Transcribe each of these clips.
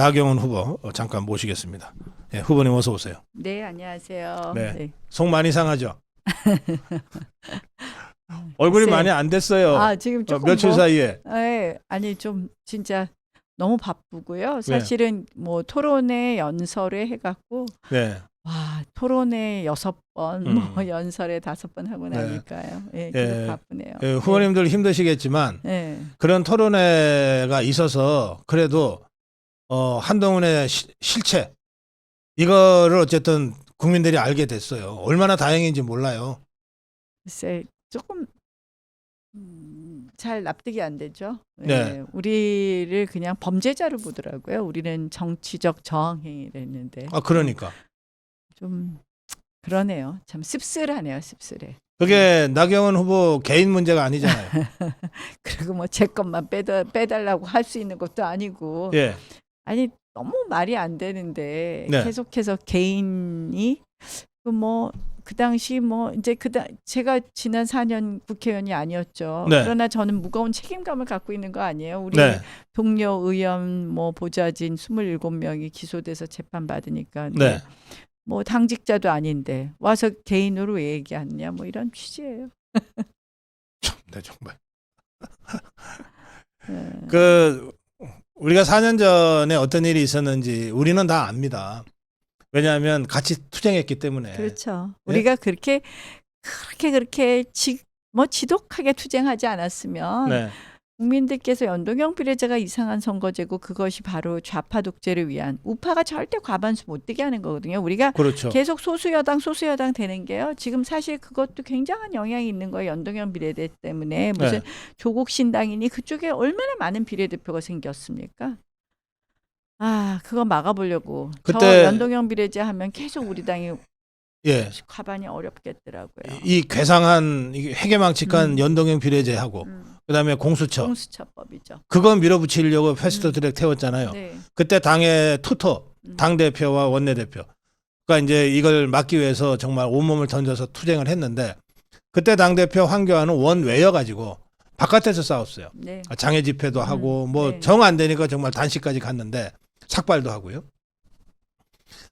나경원 후보 어, 잠깐 모시겠습니다. 예, 후보님 어서 오세요. 네, 안녕하세요. 네. 속 많이 상하죠? 얼굴이 글쎄. 많이 안 됐어요. 아, 지금 어, 조금 며칠 뭐, 사이에. 네, 아니 좀 진짜 너무 네. 바쁘고요. 사실은 뭐 토론회 연설회 해갖고 네. 와 토론회 여섯 번, 음. 뭐 연설회 다섯 번 하고 네. 나니까요. 예, 예. 계속 바쁘네요. 예, 후보님들 힘드시겠지만 네. 그런 토론회가 있어서 그래도 어, 한동훈의 시- 실체 이거를 어쨌든 국민들이 알게 됐어요. 얼마나 다행인지 몰라요. 글쎄 조금 음, 잘 납득이 안 되죠. 예, 네. 우리를 그냥 범죄자로 보더라고요. 우리는 정치적 저항 행위를 했는데 아 그러니까 좀 그러네요. 참 씁쓸하네요. 씁쓸해. 그게 나경원 후보 개인 문제가 아니잖아요. 그리고 뭐 제 것만 빼다, 빼달라고 할 수 있는 것도 아니고 예, 아니 너무 말이 안 되는데 네. 계속해서 개인이 그뭐그 당시 뭐 이제 그다 제가 지난 4년 국회의원이 아니었죠. 네. 그러나 저는 무거운 책임감을 갖고 있는 거 아니에요. 우리 네, 동료 의원 뭐 보좌진 27명이 기소돼서 재판 받으니까 네. 뭐 당직자도 아닌데 와서 개인으로 왜 얘기하느냐 뭐 이런 취지예요. 네 정말. 네. 그 우리가 4년 전에 어떤 일이 있었는지 우리는 다 압니다. 왜냐하면 같이 투쟁했기 때문에. 그렇죠. 예? 우리가 그렇게 그렇게 그렇게 지, 뭐 지독하게 투쟁하지 않았으면 네, 국민들께서 연동형 비례제가 이상한 선거제고 그것이 바로 좌파 독재를 위한 우파가 절대 과반수 못 되게 하는 거거든요. 우리가 그렇죠. 계속 소수 여당 소수 여당 되는 게요. 지금 사실 그것도 굉장한 영향이 있는 거예요. 연동형 비례대 때문에 무슨 네. 조국 신당이니 그쪽에 얼마나 많은 비례대표가 생겼습니까? 아, 그거 막아보려고. 저 그때- 연동형 비례제 하면 계속 우리 당이 예, 과반이 어렵겠더라고요. 이 괴상한 이 회계망측한 음. 연동형 비례제하고 음, 그다음에 공수처 공수처법이죠. 그거 밀어붙이려고 패스트 트랙 태웠잖아요. 네. 그때 당의 투토 음. 당 대표와 원내 대표. 그러니까 이제 이걸 막기 위해서 정말 온몸을 던져서 투쟁을 했는데 그때 당 대표 황교안은 원 외여 가지고 바깥에서 싸웠어요. 네. 아, 장애 집회도 음, 하고 뭐 네. 정 안 되니까 정말 단식까지 갔는데 삭발도 하고요.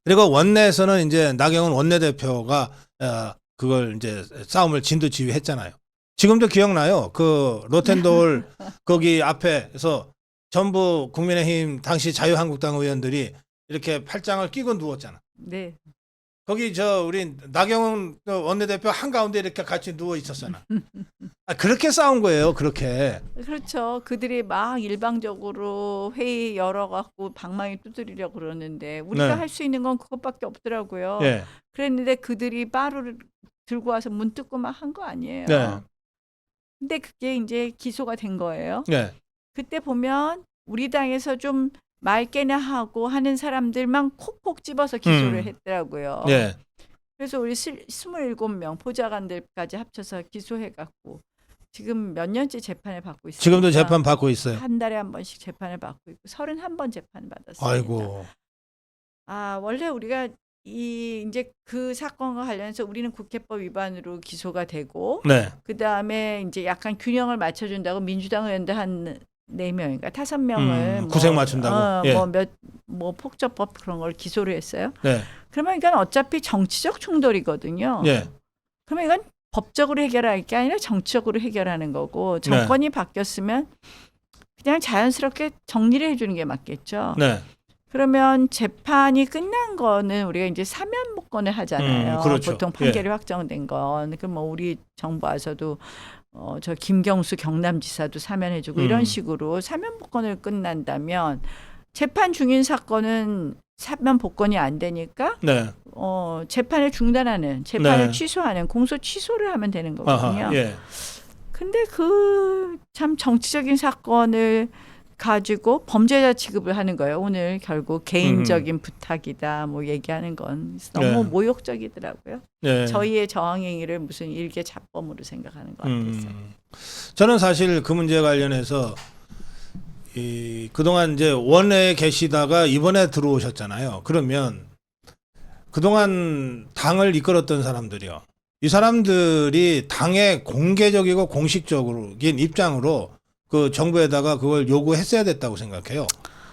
그리고 원내에서는 이제 나경원 원내대표가 어, 그걸 이제 싸움을 진두 지휘했잖아요. 지금도 기억나요. 그 로텐도울 거기 앞에서 전부 국민의힘 당시 자유한국당 의원들이 이렇게 팔짱을 끼고 누웠잖아. 네. 거기 저 우리 나경원 원내대표 한 가운데 이렇게 같이 누워 있었잖아. 아, 그렇게 싸운 거예요. 그렇게. 그렇죠. 그들이 막 일방적으로 회의 열어갖고 방망이 두드리려 고 그러는데 우리가 네. 할수 있는 건 그것밖에 없더라고요. 예. 그랬는데 그들이 빠루를 들고 와서 문 뜯고 막 한 거 아니에요. 네. 근데 그게 이제 기소가 된 거예요. 예. 그때 그때 보면 우리 당에서 좀 맑게나 하고 하는 사람들만 콕콕 집어서 기소를 음. 했더라고요. 예. 그래서 우리 스- 27명 보좌관들까지 합쳐서 기소해갖고 지금 몇 년째 재판을 받고 있습니다. 지금도 재판 받고 있어요. 한 달에 한 번씩 재판을 받고 있고 31번 재판을 받았습니다. 아이고. 아 원래 우리가 이 이제 그 사건과 관련해서 우리는 국회법 위반으로 기소가 되고 네. 그 다음에 이제 약간 균형을 맞춰 준다고 민주당 의원들 한 네 명인가 다섯 명을 음, 구색 맞춘다고? 예. 뭐몇 뭐 폭처법 그런 걸 기소를 했어요. 네. 그러면 이건 어차피 정치적 충돌이거든요. 예. 그러면 이건 법적으로 해결할 게 아니라 정치적으로 해결하는 거고 네. 정권이 바뀌었으면 그냥 자연스럽게 정리를 해주는 게 맞겠죠. 네. 그러면 재판이 끝난 거는 우리가 이제 사면 복권을 하잖아요. 음, 그렇죠. 보통 판결이 확정된 건. 그뭐 우리 정부 와서도 어, 저 김경수 경남지사도 사면해주고 음. 이런 식으로 사면 복권을 끝난다면 재판 중인 사건은 사면 복권이 안 되니까 네. 어, 재판을 중단하는, 재판을 네. 취소하는 공소 취소를 하면 되는 거거든요. 아하. 예. 근데 그 참 정치적인 사건을 가지고 범죄자 취급을 하는 거예요. 오늘 결국 개인적인 부탁이다 뭐 얘기하는 건 너무 네. 모욕적이더라고요. 예. 저희의 저항 행위를 무슨 일개 잡범으로 생각하는 것 같아서. 음. 저는 사실 그 문제 관련해서 이 그동안 이제 원내에 계시다가 이번에 들어오셨잖아요. 그러면 그동안 당을 이끌었던 사람들이요. 이 사람들이 당의 공개적이고 공식적인 입장으로 그 정부에다가 그걸 요구했어야 됐다고 생각해요.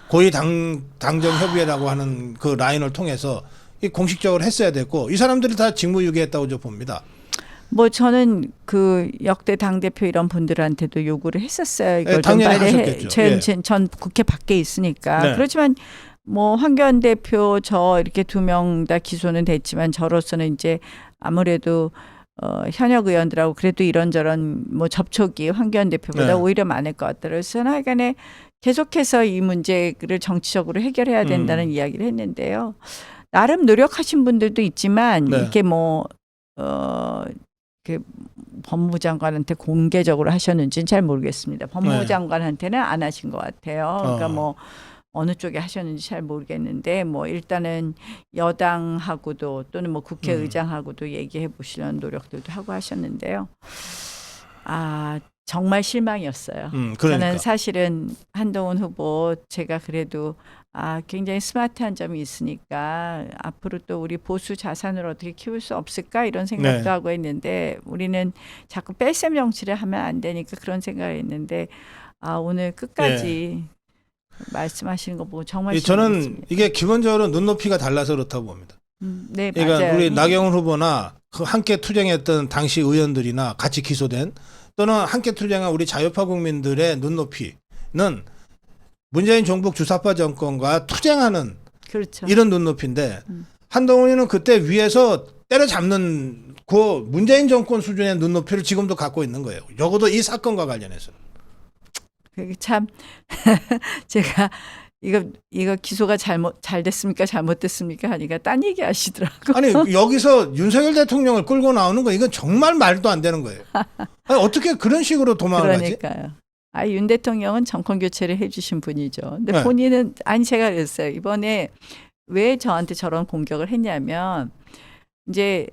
고위 당 당정 협의회라고 하는 그 라인을 통해서 이 공식적으로 했어야 됐고 이 사람들이 다 직무유기했다고 저 봅니다. 뭐 저는 그 역대 당 대표 이런 분들한테도 요구를 했었어요. 이걸 예, 좀 빨리 해. 전, 예. 전, 전 국회 밖에 있으니까 네. 그렇지만 뭐 황교안 대표 저 이렇게 두 명 다 기소는 됐지만 저로서는 이제 아무래도 어, 현역 의원들하고 그래도 이런저런 뭐 접촉이 황교안 대표보다 네. 오히려 많을 것 같더라고요. 그래서 하여간에 계속해서 이 문제를 정치적으로 해결해야 된다는 음. 이야기를 했는데요. 나름 노력하신 분들도 있지만 네. 이렇게 뭐 어, 그 법무부 장관한테 공개적으로 하셨는지는 잘 모르겠습니다. 법무부 네. 장관한테는 안 하신 것 같아요. 그러니까 어. 뭐 어느 쪽에 하셨는지 잘 모르겠는데 뭐 일단은 여당하고도 또는 뭐 국회의장하고도 얘기해 보시려는 노력들도 하고 하셨는데요. 아 정말 실망이었어요. 음, 그러니까. 저는 사실은 한동훈 후보 제가 그래도 아 굉장히 스마트한 점이 있으니까 앞으로 또 우리 보수 자산을 어떻게 키울 수 없을까 이런 생각도 네. 하고 있는데 우리는 자꾸 뺄셈 정치를 하면 안 되니까 그런 생각을 했는데 아 오늘 끝까지 말씀하시는 거 보고 정말 이 저는 실망했습니다. 이게 기본적으로 눈높이가 달라서 그렇다고 봅니다. 음, 네 그러니까 맞아요. 우리 나경원 후보나 그 함께 투쟁했던 당시 의원들이나 같이 기소된 또는 함께 투쟁한 우리 자유파 국민들의 눈높이는 문재인 정부 주사파 정권과 투쟁하는 그렇죠. 이런 눈높이인데 음. 한동훈이는 그때 위에서 때려잡는 그 문재인 정권 수준의 눈높이를 지금도 갖고 있는 거예요. 적어도 이 사건과 관련해서. 그게 참 제가 이거 이거 기소가 잘못 잘 됐습니까 잘못됐습니까 하니까 딴 얘기 하시더라고. 아니 여기서 윤석열 대통령을 끌고 나오는 거 이건 정말 말도 안 되는 거예요. 아니, 어떻게 그런 식으로 도망을? 그러니까요. 아, 윤 대통령은 정권 교체를 해주신 분이죠. 근데 네. 본인은 아니 제가 그랬어요. 이번에 왜 저한테 저런 공격을 했냐면 이제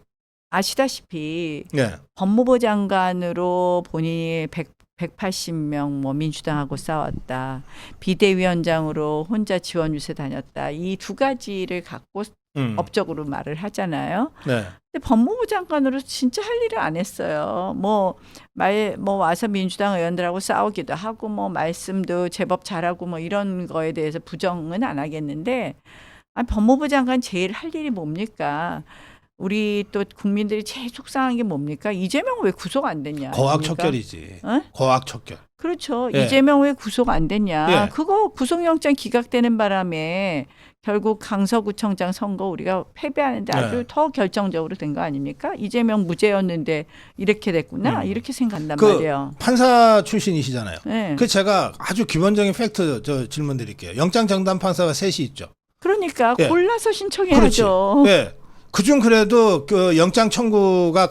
아시다시피 네. 법무부 장관으로 본인이 100, 180명 뭐 민주당하고 싸웠다. 비대위원장으로 혼자 지원 유세 다녔다. 이 두 가지를 갖고 음. 업적으로 말을 하잖아요. 네. 근데 법무부 장관으로 진짜 할 일을 안 했어요. 뭐 말 뭐 와서 민주당 의원들하고 싸우기도 하고 뭐 말씀도 제법 잘하고 뭐 이런 거에 대해서 부정은 안 하겠는데 아 법무부 장관 제일 할 일이 뭡니까? 우리 또 국민들이 제일 속상한 게 뭡니까? 이재명 왜 구속 안 됐냐? 아닙니까? 거학 척결이지. 어? 거학 척결. 그렇죠. 예. 이재명 왜 구속 안 됐냐? 예. 그거 구속영장 기각되는 바람에 결국 강서구청장 선거 우리가 패배하는데 아주 네. 더 결정적으로 된 거 아닙니까? 이재명 무죄였는데 이렇게 됐구나 음. 이렇게 생각한단 그 말이에요. 판사 출신이시잖아요. 네. 그 제가 아주 기본적인 팩트 저 질문 드릴게요. 영장 정담 판사가 셋이 있죠. 그러니까 예. 골라서 신청해야죠. 예. 그중 그래도 그 영장 청구가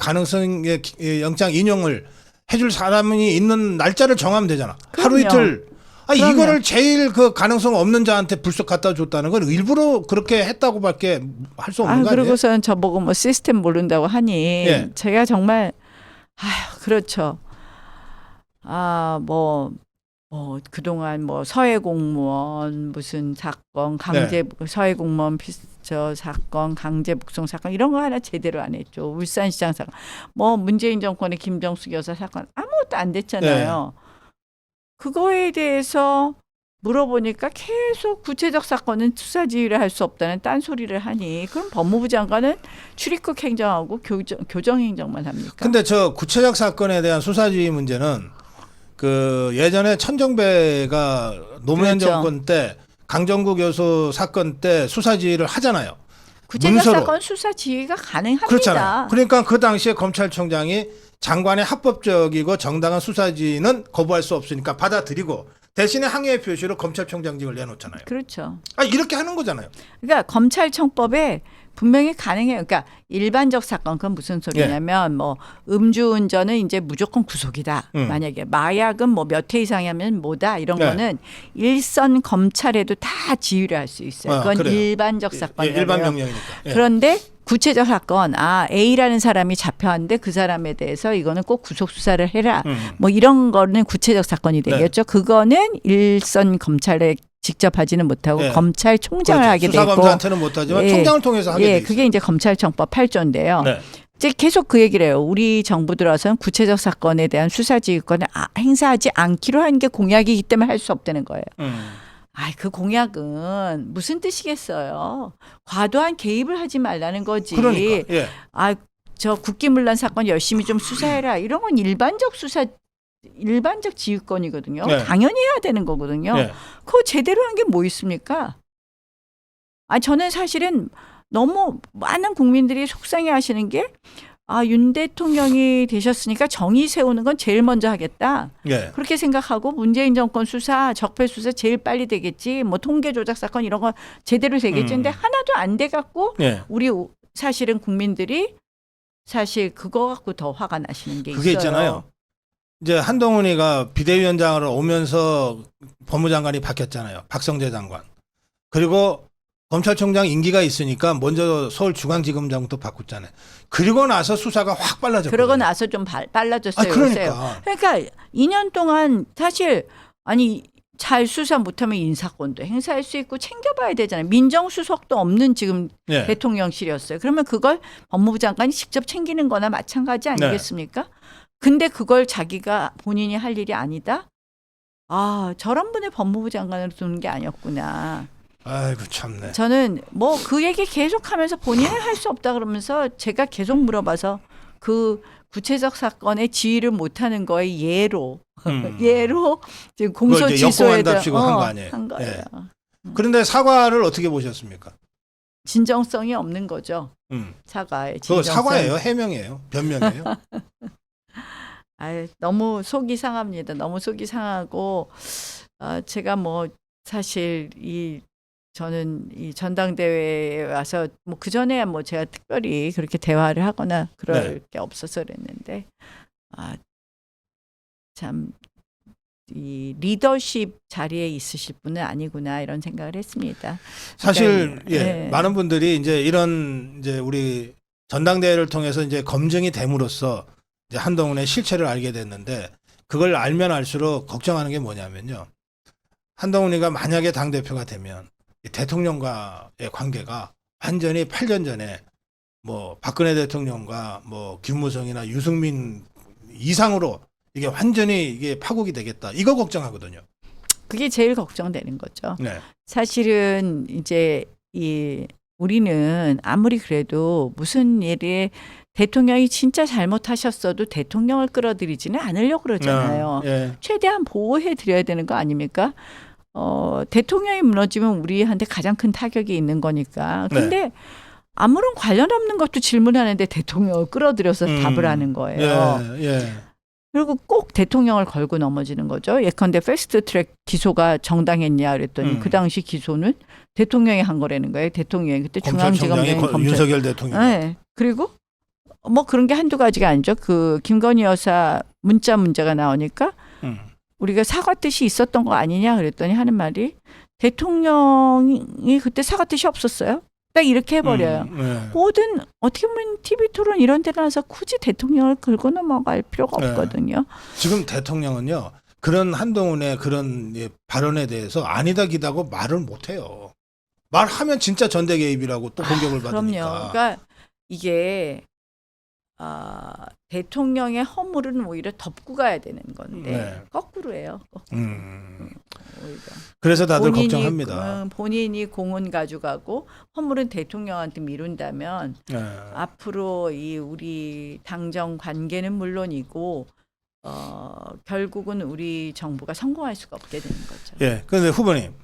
예, 영장 인용을 해줄 사람이 있는 날짜를 정하면 되잖아. 하루 그럼요. 이틀. 아. 이거를 제일 그 가능성 없는 자한테 불쑥 갖다 줬다는 건 일부러 그렇게 했다고밖에 할 수 없는 아 거 아니에요? 그러고서는 저보고 뭐 시스템 모른다고 하니 예. 제가 정말 아휴 그렇죠. 아뭐 뭐 그동안 뭐 서해 공무원 무슨 사건 강제 네. 서해 공무원 피, 저 사건 강제 북송 사건 이런 거 하나 제대로 안 했죠. 울산시장 사건 뭐 문재인 정권의 김정숙 여사 사건 아무것도 안 됐잖아요. 네. 그거에 대해서 물어보니까 계속 구체적 사건은 수사 지휘를 할 수 없다는 딴소리를 하니 그럼 법무부 장관은 출입국 행정하고 교정, 교정 행정만 합니까? 근데 저 구체적 사건에 대한 수사 지휘 문제는 그 예전에 천정배가 노무현 그렇죠. 정권 때 강정구 교수 사건 때 수사지휘를 하잖아요. 구체적 문서로. 사건 수사 지휘가 가능합니다. 그렇잖아요. 그러니까 그 당시에 검찰총장이 장관의 합법적이고 정당한 수사지휘는 거부할 수 없으니까 받아들이고 대신에 항의의 표시로 검찰총장직을 내놓잖아요. 그렇죠. 아 이렇게 하는 거잖아요. 그러니까 검찰청법에 분명히 가능해요. 그러니까 일반적 사건 그건 무슨 소리냐면 뭐 음주운전은 이제 무조건 구속이다. 음. 만약에 마약은 뭐 몇 회 이상이면 뭐다 이런 네. 거는 일선 검찰에도 다 지휘를 할 수 있어요. 아, 그건 그래요. 일반적 예, 사건이에요. 일반 명령이니까. 예. 그런데 구체적 사건, 아 A라는 사람이 잡혀왔는데 그 사람에 대해서 이거는 꼭 구속 수사를 해라. 음. 뭐 이런 거는 구체적 사건이 네. 되겠죠. 그거는 일선 검찰에 직접 하지는 못하고 네. 검찰총장을 하게 되고 수사검사한테는 못하지만 예. 총장을 통해서 하게 예, 돼 있어요. 그게 이제 검찰청법 8조인데요. 네. 이제 계속 그 얘기를 해요. 우리 정부 들어서는 구체적 사건에 대한 수사 지휘권을 아, 행사하지 않기로 한 게 공약이기 때문에 할 수 없다는 거예요. 음. 아이 그 공약은 무슨 뜻이겠어요. 과도한 개입을 하지 말라는 거지. 그러니까 예. 아, 저 국기문란 사건 열심히 좀 수사해라. 이런 건 일반적 수사 일반적 지휘권이거든요. 네. 당연히 해야 되는 거거든요. 예. 그거 제대로 한 게 뭐 있습니까? 아, 저는 사실은 너무 많은 국민들이 속상해 하시는 게 아, 윤 대통령이 되셨으니까 정의 세우는 건 제일 먼저 하겠다. 예. 그렇게 생각하고 문재인 정권 수사, 적폐 수사 제일 빨리 되겠지. 뭐 통계 조작 사건 이런 거 제대로 되겠지. 음. 근데 하나도 안 돼 갖고 예. 우리 우- 사실은 국민들이 사실 그거 갖고 더 화가 나시는 게 그게 있어요. 있잖아요. 이제 한동훈이가 비대위원장으로 오면서 법무장관이 바뀌었잖아요. 박성재 장관. 그리고 검찰총장 임기가 있으니까 먼저 서울중앙지검장부터 바꿨잖아요. 그리고 나서 수사가 확 빨라졌거든요. 그러고 나서 좀 발- 아, 빨라졌어요. 요새. 그러니까. 그러니까 2년 동안 사실 아니 잘 수사 못하면 인사권도 행사할 수 있고 챙겨봐야 되잖아요. 민정수석도 없는 지금 예. 대통령실이었어요. 그러면 그걸 법무부 장관이 직접 챙기는 거나 마찬가지 네. 아니겠습니까? 근데 그걸 자기가 본인이 할 일이 아니다? 아, 저런 분의 법무부 장관으로 두는 게 아니었구나. 아이고 참네. 저는 뭐 그 얘기 계속 하면서 본인은 할 수 없다 그러면서 제가 계속 물어봐서 그 구체적 사건의 지휘를 못하는 거에 예로 음. 예로 지금 그걸 이제 공소 지소에 역공한답시고 한거 아니에요? 한 거예요. 예. 그런데 사과를 어떻게 보셨습니까? 진정성이 없는 거죠. 음. 그거 진정성. 사과예요, 해명이에요, 변명이에요. 아 너무 속이 상합니다. 너무 속이 상하고 아 제가 뭐 사실 이 저는 이 전당대회에 와서 뭐 그 전에 뭐 제가 특별히 그렇게 대화를 하거나 그럴 네. 게 없어서 그랬는데 아참 이 리더십 자리에 있으실 분은 아니구나 이런 생각을 했습니다. 사실 그러니까, 예, 예. 많은 분들이 이제 이런 이제 우리 전당대회를 통해서 이제 검증이 됨으로써 이제 한동훈의 실체를 알게 됐는데 그걸 알면 알수록 걱정하는 게 뭐냐면요. 한동훈이가 만약에 당 대표가 되면 이 대통령과의 관계가 완전히 8년 전에 뭐 박근혜 대통령과 뭐 김무성이나 유승민 이상으로 이게 완전히 이게 파국이 되겠다. 이거 걱정하거든요. 그게 제일 걱정되는 거죠. 네. 사실은 이제 이 우리는 아무리 그래도 무슨 일에 대통령이 진짜 잘못하셨어도 대통령을 끌어들이지는 않으려고 그러잖아요. 어, 예. 최대한 보호해 드려야 되는 거 아닙니까? 어, 대통령이 무너지면 우리한테 가장 큰 타격이 있는 거니까. 네. 근데 아무런 관련 없는 것도 질문하는데 대통령을 끌어들여서 음. 답을 하는 거예요. 예. 예. 그리고 꼭 대통령을 걸고 넘어지는 거죠. 예컨대 패스트 트랙 기소가 정당했냐 그랬더니 음. 그 당시 기소는 대통령이 한 거라는 거예요. 대통령이 그때 중앙지검장이 거- 검찰. 윤석열 대통령. 네. 그리고 뭐 그런 게 한두 가지가 아니죠. 그 김건희 여사 문자 문제가 나오니까 음. 우리가 사과 뜻이 있었던 거 아니냐 그랬더니 하는 말이 대통령이 그때 사과 뜻이 없었어요. 딱 이렇게 해버려요. 음, 예. 모든 어떻게 보면 TV 토론 이런 데 나와서 굳이 대통령을 긁고 넘어갈 필요가 네. 없거든요. 지금 대통령은요 그런 한동훈의 그런 예, 발언에 대해서 아니다 기다고 말을 못 해요. 말하면 진짜 전대 개입이라고 또 공격을 아, 그럼요. 받으니까. 그러니까 이게 아, 대통령의 허물은 오히려 덮고 가야 되는 건데 네. 거꾸로예요. 음. 오히려. 그래서 다들 본인이, 걱정합니다. 음, 본인이 공은 가져가고 허물은 대통령한테 미룬다면 예. 앞으로 이 우리 당정 관계는 물론이고 어, 결국은 우리 정부가 성공할 수가 없게 되는 거죠. 예. 그런데 후보님,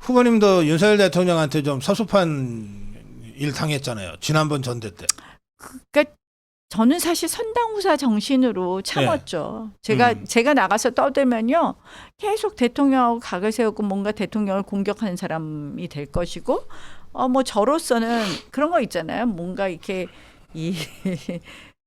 후보님도 윤석열 대통령한테 좀 서sup한 일 당했잖아요. 지난번 전대 때. 그러니까 저는 사실 선당후사 정신으로 참았죠. 제가 음. 제가 나가서 떠들면요, 계속 대통령하고 각을 세우고 뭔가 대통령을 공격하는 사람이 될 것이고, 어 뭐 저로서는 그런 거 있잖아요. 뭔가 이렇게 이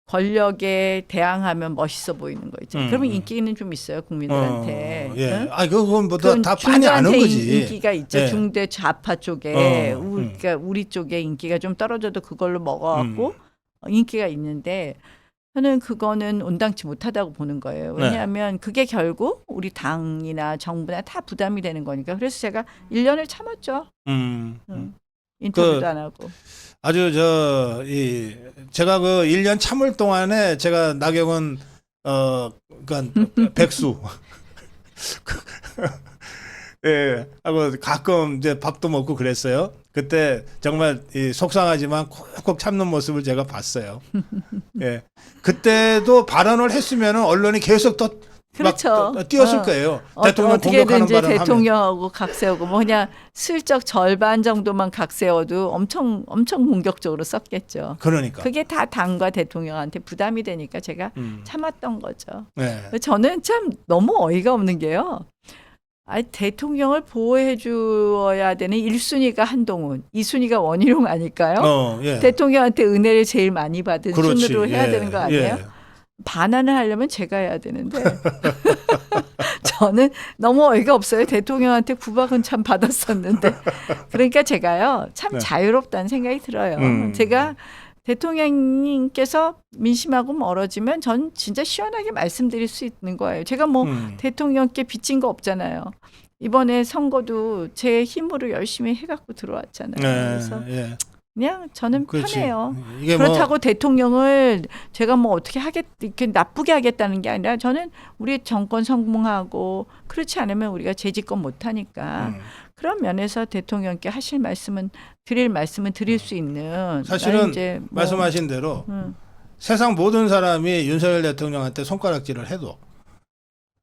권력에 대항하면 멋있어 보이는 거 있잖아요. 음. 그러면 인기는 좀 있어요 국민들한테. 어, 예. 응? 아, 그건 뭐 그건 다 빤히 아는 거지. 인기가 있죠. 예. 중대 좌파 쪽에 어, 우리, 음. 그러니까 우리 쪽에 인기가 좀 떨어져도 그걸로 먹어갖고 음. 어, 인기가 있는데 저는 그거는 온당치 못하다고 보는 거예요. 네. 왜냐하면 그게 결국 우리 당이나 정부나 다 부담이 되는 거니까. 그래서 제가 1년을 참았죠. 음. 응. 인터뷰도 그- 안 하고. 아주 저 이 제가 그 1년 참을 동안에 제가 나경원 어 그러니까 백수 예, 하고 가끔 이제 밥도 먹고 그랬어요. 그때 정말 이 속상하지만 콕콕 참는 모습을 제가 봤어요. 예, 그때도 발언을 했으면 언론이 계속 더막 그렇죠. 띄었을 어. 거예요. 어, 대통령 공격하는 발언 하면. 대통령하고 각세우고 뭐 그냥 슬쩍 절반 정도만 각세워도 엄청 엄청 공격적으로 썼겠죠. 그러니까. 그게 다 당과 대통령한테 부담이 되니까 제가 음. 참았던 거죠. 네. 저는 참 너무 어이가 없는 게요. 아 대통령을 보호해 주어야 되는 1순위가 한동훈, 2순위가 원희룡 아닐까요? 어, 예. 대통령한테 은혜를 제일 많이 받은 그렇지. 순으로 해야 예, 되는 거 아니에요? 예. 반환을 하려면 제가 해야 되는데 저는 너무 어이가 없어요. 대통령한테 구박은 참 받았었는데 그러니까 제가요 참 네. 자유롭다는 생각이 들어요. 음. 제가 대통령님께서 민심하고 멀어지면 전 진짜 시원하게 말씀드릴 수 있는 거예요. 제가 뭐 음. 대통령께 빚진 거 없잖아요. 이번에 선거도 제 힘으로 열심히 해갖고 들어왔잖아요. 네, 그래서 예. 그냥 저는 그렇지. 편해요. 뭐 그렇다고 대통령을 제가 뭐 어떻게 하겠 이렇게 나쁘게 하겠다는 게 아니라 저는 우리 정권 성공하고 그렇지 않으면 우리가 재집권 못 하니까 음. 그런 면에서 대통령께 하실 말씀은 드릴 말씀은 드릴 수 있는 사실은 나는 이제 뭐, 말씀하신 대로 음, 세상 모든 사람이 윤석열 대통령한테 손가락질을 해도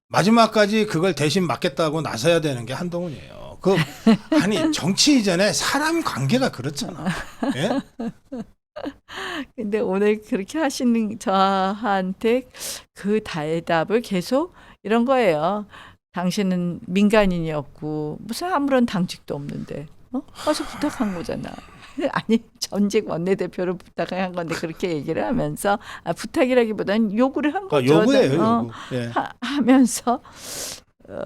마지막까지 그걸 대신 맡겠다고 나서야 되는 게 한동훈이에요. 그 아니 정치 이전에 사람 관계가 그렇잖아. 예? 근데 오늘 그렇게 하시는 저한테 그 대답을 계속 이런 거예요. 당신은 민간인이었고 무슨 아무런 당직도 없는데 어? 와서 부탁한 거잖아. 아니 전직 원내대표를 부탁한 건데 그렇게 얘기를 하면서 아, 부탁이라기보다는 요구를 한 아, 거죠. 요구예요, 어, 요구. 예. 하, 하면서 어,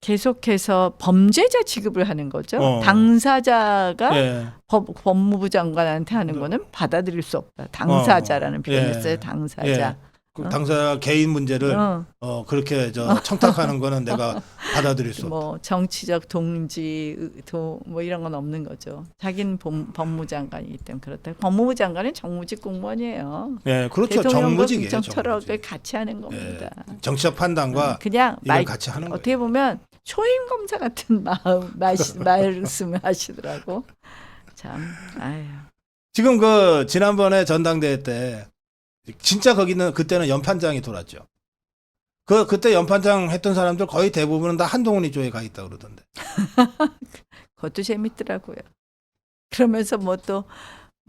계속해서 범죄자 취급을 하는 거죠. 어. 당사자가 예. 법, 법무부 장관한테 하는 네. 거는 받아들일 수 없다. 당사자라는 어, 표현을 예. 써요. 당사자. 그 어? 당사 개인 문제를 어. 어, 그렇게 저 청탁하는 거는 내가 받아들일 수 없다. 뭐 정치적 동지, 의- 도, 뭐 이런 건 없는 거죠. 자기는 법, 법무장관이기 때문에 그렇다. 법무부 장관은 정무직 공무원이에요. 예, 그렇죠. 대통령과 정무직이에요. 국정철학을 정무직. 같이 하는 겁니다. 정치적 판단과 그냥 이걸 말, 같이 하는 거예요. 어떻게 보면 초임 검사 같은 마음 말시- 말씀을 하시더라고. 참, 아유. 지금 그 지난번에 전당대회 때 진짜 거기는 그때는 연판장이 돌았죠. 그 그때 연판장 했던 사람들 거의 대부분은 다 한동훈이 쪽에 가 있다 그러던데. 그것도 재밌더라고요. 그러면서 뭐 또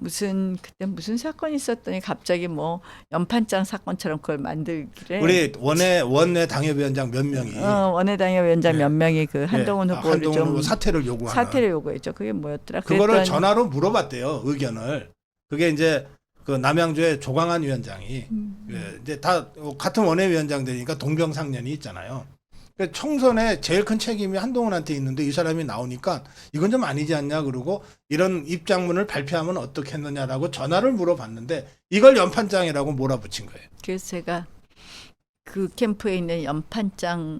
무슨 그때 무슨 사건이 있었더니 갑자기 뭐 연판장 사건처럼 그걸 만들기를 우리 원내 원내 당협위원장 몇 명이 어, 원내당의 위원장 예. 몇 명이 그 한동훈 예, 후보를 한동훈 좀 후보 사퇴를 요구하는 사퇴를 요구했죠. 그게 뭐였더라? 그거를 그랬더니- 전화로 물어봤대요 의견을. 그게 이제 그 남양주의 조광한 위원장이 음. 예, 이제 다 같은 원내위원장들이니까 동병상련이 있잖아요. 그 총선에 제일 큰 책임이 한동훈한테 있는데 이 사람이 나오니까 이건 좀 아니지 않냐 그러고 이런 입장문을 발표하면 어떻겠느냐라고 전화를 물어봤는데 이걸 연판장이라고 몰아붙인 거예요. 그래서 제가 그 캠프에 있는 연판장을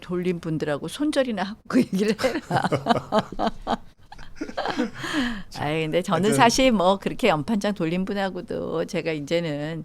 돌린 분들하고 손절이나 하고 그 얘기를 해라. 아이 근데 저는 사실 뭐 그렇게 연판장 돌린 분하고도 제가 이제는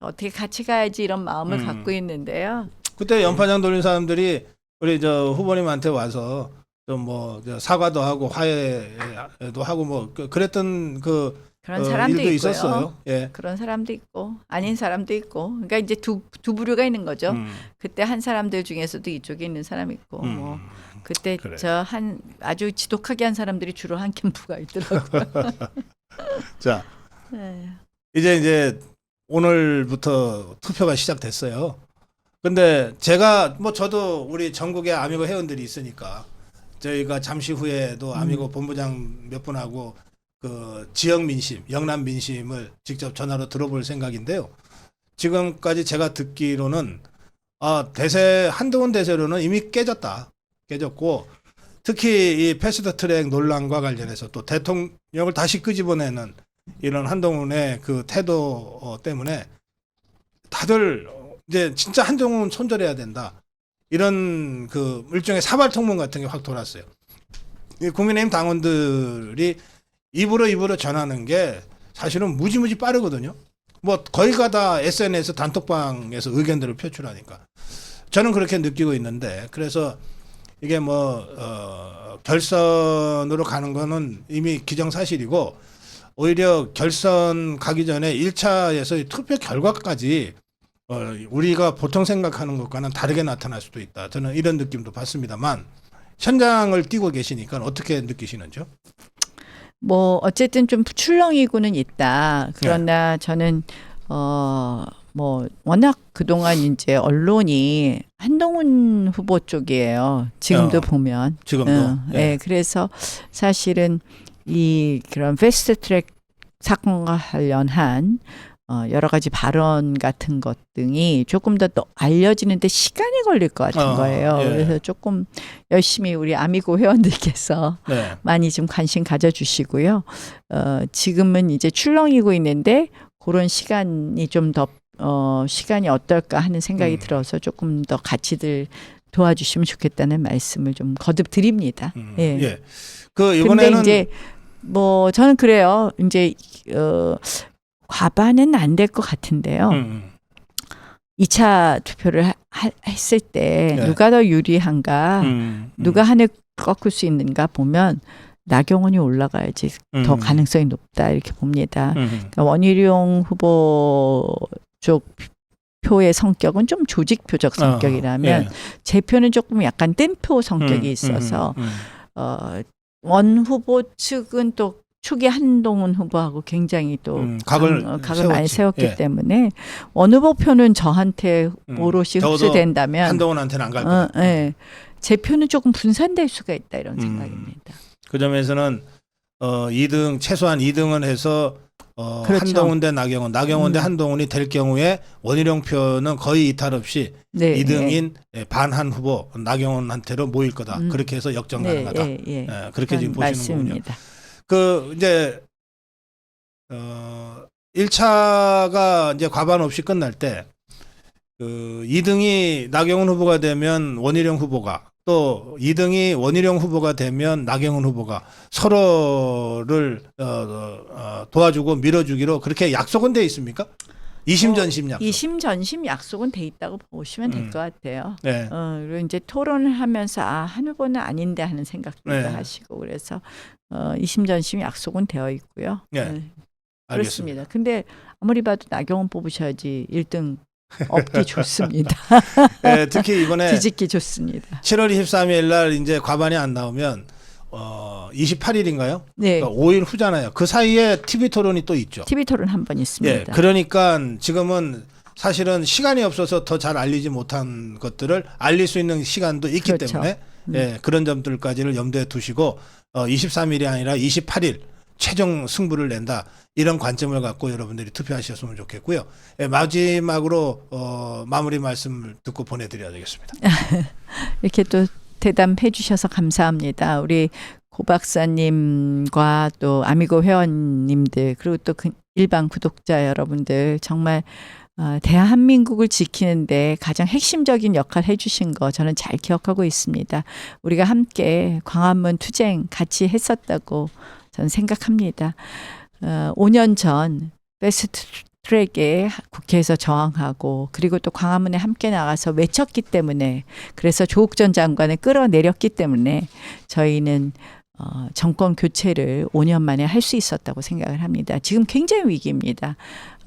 어떻게 같이 가야지 이런 마음을 음. 갖고 있는데요. 그때 연판장 돌린 사람들이 우리 저 후보님한테 와서 좀 뭐 사과도 하고 화해도 하고 뭐 그- 그랬던 그 그런 어, 사람도 일도 있고요. 있었어요. 예. 그런 사람도 있고 아닌 사람도 있고. 그러니까 이제 두 두 부류가 있는 거죠. 음, 그때 한 사람들 중에서도 이쪽에 있는 사람이 있고 음. 뭐 그때 그래. 저한 아주 지독하게 한 사람들이 주로 한 캠프가 있더라고요. 자 네. 이제 이제 오늘부터 투표가 시작됐어요. 근데 제가 뭐 저도 우리 전국의 아미고 회원들이 있으니까 저희가 잠시 후에도 아미고 본부장 몇 분하고 그 지역 민심, 영남 민심을 직접 전화로 들어볼 생각인데요. 지금까지 제가 듣기로는 아 대세 한동훈 대세로는 이미 깨졌다, 깨졌고 특히 이 패스트 트랙 논란과 관련해서 또 대통령을 다시 끄집어내는 이런 한동훈의 그 태도 어, 때문에 다들 어, 이제 진짜 한동훈 손절해야 된다. 이런 그 일종의 사발 통문 같은 게 확 돌았어요. 이 국민의힘 당원들이 입으로 입으로 전하는 게 사실은 무지무지 빠르거든요. 뭐 거의 가다 SNS 단톡방에서 의견들을 표출하니까 저는 그렇게 느끼고 있는데 그래서 이게 뭐 어, 결선으로 가는 거는 이미 기정사실이고 오히려 결선 가기 전에 1차에서 투표 결과까지 어, 우리가 보통 생각하는 것과는 다르게 나타날 수도 있다. 저는 이런 느낌도 받습니다만 현장을 뛰고 계시니까 어떻게 느끼시는지요? 뭐 어쨌든 좀 출렁이고는 있다. 네. 그러나 저는 어 뭐 워낙 그동안 이제 언론이 한동훈 후보 쪽이에요. 지금도 어, 보면. 지금도. 어, 예. 예, 그래서 사실은 이 그런 패스트 트랙 사건과 관련한 어, 여러 가지 발언 같은 것 등이 조금 더 또 알려지는데 시간이 걸릴 것 같은 어, 거예요. 예. 그래서 조금 열심히 우리 아미고 회원들께서 네. 많이 좀 관심 가져주시고요. 어, 지금은 이제 출렁이고 있는데 그런 시간이 좀 더 어, 시간이 어떨까 하는 생각이 음. 들어서 조금 더 같이들 도와주시면 좋겠다는 말씀을 좀 거듭 드립니다. 음, 예. 예. 그 이번에는 이제 뭐 저는 그래요. 이제 어, 과반은 안 될 것 같은데요. 음, 음. 2차 투표를 하- 하- 했을 때 네. 누가 더 유리한가, 음, 음. 누가 한을 꺾을 수 있는가 보면 나경원이 올라가야지 더 음. 가능성이 높다 이렇게 봅니다. 음, 음. 그러니까 원희룡 후보 쪽 표의 성격은 좀 조직표적 성격이라면 예. 제 표는 조금 약간 뜬표 성격이 음, 있어서 음, 음, 어, 원 후보 측은 또 초기 한동훈 후보하고 굉장히 또 음, 각을 강- 어, 각을 많이. 세웠기 예. 때문에 원 후보 표는 저한테 음, 오롯이 흡수된다면 한동훈한테는 안갈 어. 예. 제 표는 조금 분산될 수가 있다 이런 음. 생각입니다. 그 점에서는 어 2등 최소한 2등은 해서 어 그렇죠. 한동훈 대 나경원, 나경원 대 음. 한동훈이 될 경우에 원희룡 표는 거의 이탈 없이 네, 2등인 반한 후보 나경원한테로 모일 거다. 음. 그렇게 해서 역정 네, 가능하다. 예, 예. 예, 그렇게 지금 보시는 거군요. 말씀입니다. 그 이제 어 1차가 이제 과반 없이 끝날 때 그 2등이 나경원 후보가 되면 원희룡 후보가 또 2등이 원희룡 후보가 되면 나경원 후보가 서로를 어, 어, 어, 도와주고 밀어주기로 그렇게 약속은 돼 있습니까? 이심전심 약속. 이심전심 약속은 돼 있다고 보시면 될 음. 것 같아요. 네. 어, 그리고 이제 토론을 하면서 아, 한 후보는 아닌데 하는 생각도 네. 하시고 그래서 어, 이심전심 약속은 되어 있고요. 네, 어, 알겠습니다. 그렇습니다. 근데 아무리 봐도 나경원 뽑으셔야지 1등 얻기 좋습니다. 예, 특히 이번에 뒤집기 좋습니다. 7월 23일 날 이제 과반이 안 나오면 어 28일인가요? 네. 그러니까 5일 후잖아요. 그 사이에 TV 토론이 또 있죠. TV 토론 한번 예, 있습니다. 그러니까 지금은 사실은 시간이 없어서 더 잘 알리지 못한 것들을 알릴 수 있는 시간도 있기 그렇죠. 때문에 음. 예, 그런 점들까지를 염두에 두시고 어, 23일이 아니라 28일 최종 승부를 낸다 이런 관점을 갖고 여러분들이 투표하셨으면 좋겠고요. 예, 마지막으로 어, 마무리 말씀을 듣고 보내드려야 되겠습니다. 이렇게 또 대담해 주셔서 감사합니다. 우리 고 박사님과 또 아미고 회원님들 그리고 또 그 일반 구독자 여러분들 정말 어, 대한민국을 지키는데 가장 핵심적인 역할 해주신 거 저는 잘 기억하고 있습니다. 우리가 함께 광화문 투쟁 같이 했었다고 저는 생각합니다. 어, 5년 전 베스트 트랙에 국회에서 저항하고 그리고 또 광화문에 함께 나가서 외쳤기 때문에 그래서 조국 전 장관을 끌어내렸기 때문에 저희는 어, 정권 교체를 5년 만에 할 수 있었다고 생각을 합니다. 지금 굉장히 위기입니다.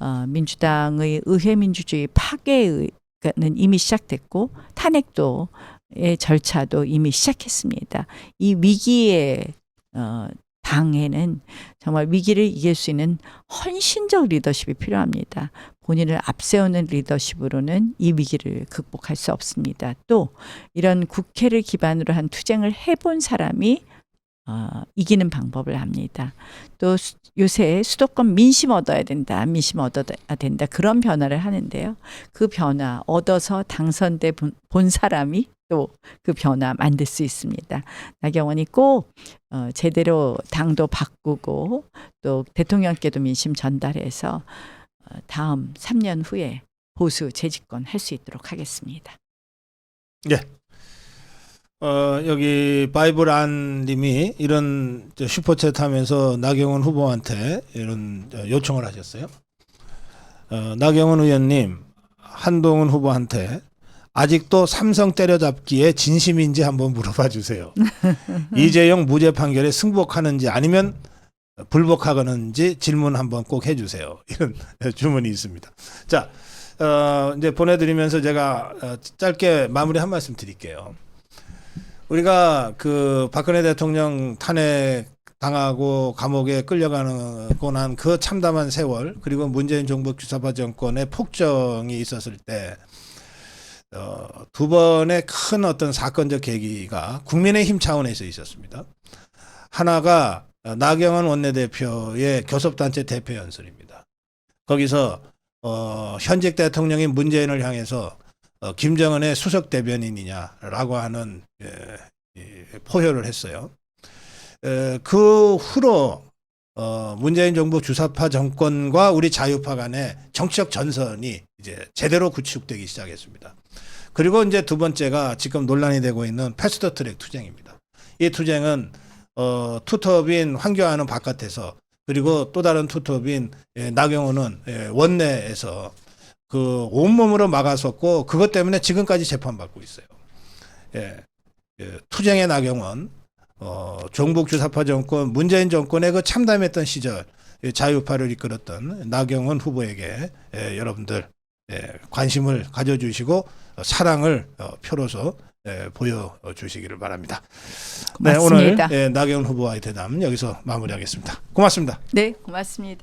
어, 민주당의 의회 민주주의 파괴는 이미 시작됐고 탄핵도의 절차도 이미 시작했습니다. 이 위기의 어, 당에는 정말 위기를 이길 수 있는 헌신적 리더십이 필요합니다. 본인을 앞세우는 리더십으로는 이 위기를 극복할 수 없습니다. 또 이런 국회를 기반으로 한 투쟁을 해본 사람이 어, 이기는 방법을 압니다. 또 수- 요새 수도권 민심 얻어야 된다, 민심 얻어야 된다 그런 변화를 하는데요. 그 변화 얻어서 당선돼 본, 본 사람이 또 그 변화 만들 수 있습니다. 나경원이 꼭 어, 제대로 당도 바꾸고 또 대통령께도 민심 전달해서 어, 다음 3년 후에 보수 재집권 할 수 있도록 하겠습니다. 어, 여기 바이블 안 님이 이런 저 슈퍼챗 하면서 나경원 후보한테 이런 저 요청을 하셨어요. 어, 나경원 의원님, 한동훈 후보한테 아직도 삼성 때려잡기에 진심인지 한번 물어봐 주세요. 이재용 무죄 판결에 승복하는지 아니면 불복하는지 질문 한번 꼭 해주세요. 이런 주문이 있습니다. 자, 어, 이제 보내드리면서 제가 어, 짧게 마무리 한 말씀 드릴게요. 우리가 그 박근혜 대통령 탄핵 당하고 감옥에 끌려가고 난 그 참담한 세월 그리고 문재인 정부 주사파 정권의 폭정이 있었을 때 어, 두 번의 큰 어떤 사건적 계기가 국민의힘 차원에서 있었습니다. 하나가 어, 나경원 원내대표의 교섭단체 대표 연설입니다. 거기서 어, 현직 대통령인 문재인을 향해서 어, 김정은의 수석 대변인이냐라고 하는 예, 예, 포효를 했어요. 에, 그 후로 어, 문재인 정부 주사파 정권과 우리 자유파 간의 정치적 전선이 이제 제대로 구축되기 시작했습니다. 그리고 이제 두 번째가 지금 논란이 되고 있는 패스트 트랙 투쟁입니다. 이 투쟁은 어, 투톱인 황교안은 바깥에서 그리고 또 다른 투톱인 예, 나경원은 예, 원내에서 그 온몸으로 막아섰고 그것 때문에 지금까지 재판받고 있어요. 예, 예, 투쟁의 나경원, 어, 종북 주 사파 정권, 문재인 정권의 그 참담했던 시절 예, 자유파를 이끌었던 나경원 후보에게 예, 여러분들 예, 관심을 가져주시고 어, 사랑을 어, 표로서 예, 보여주시기를 바랍니다. 네, 오늘 고맙습니다. 예, 나경원 후보와의 대담 여기서 마무리하겠습니다. 고맙습니다. 네, 고맙습니다.